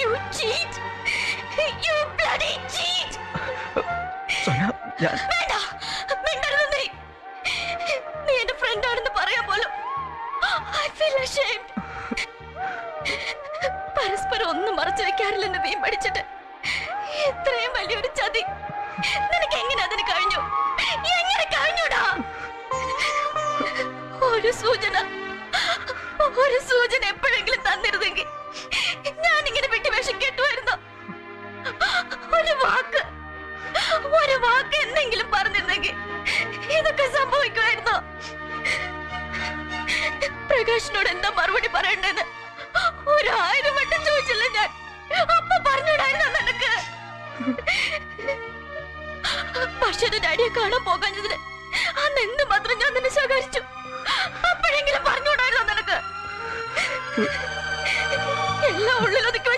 You cheat! You bloody cheat! വേണ്ട മിണ്ടരുത് നീ നീ എന്റെ ഫ്രണ്ട് ആണെന്ന് പറയാൻ പോലും ഐ ഫീൽ ashamed. പരസ്പരം ഒന്നും മറച്ചു വെക്കാറില്ലെന്ന് വീം പഠിച്ചിട്ട്. ഇത്രയും വലിയൊരു ചതി. നിനക്ക് എങ്ങനെ അതിന് കഴിഞ്ഞു? എങ്ങനെ കഴിഞ്ഞുടാ? ഒരു സൂചന ഒരു വാക്ക്. ഒരു വാക്ക് എന്തെങ്കിലും പറഞ്ഞിരുന്നെങ്കിൽ ഇതൊക്കെ സംഭവിക്കുമായിരുന്നു? പ്രകാശിനോട് എന്താ മറുപടി പറയണ്ടെന്ന് ഒരു ആയിരം വട്ടം ചോദിച്ചില്ല ഞാൻ. അപ്പൊ പറഞ്ഞൂടായിരുന്നു നിനക്ക്? പക്ഷെ ഡാഡിയെ കാണാൻ പോകാഞ്ഞതിന് അന്ന് എന്ത് മാത്രം ഞാൻ നിന്നെ ശകാരിച്ചു? അപ്പോഴെങ്കിലും പറഞ്ഞൂടായിരുന്നു നിനക്ക്? എല്ലാം ഉള്ളിലൊതുക്കി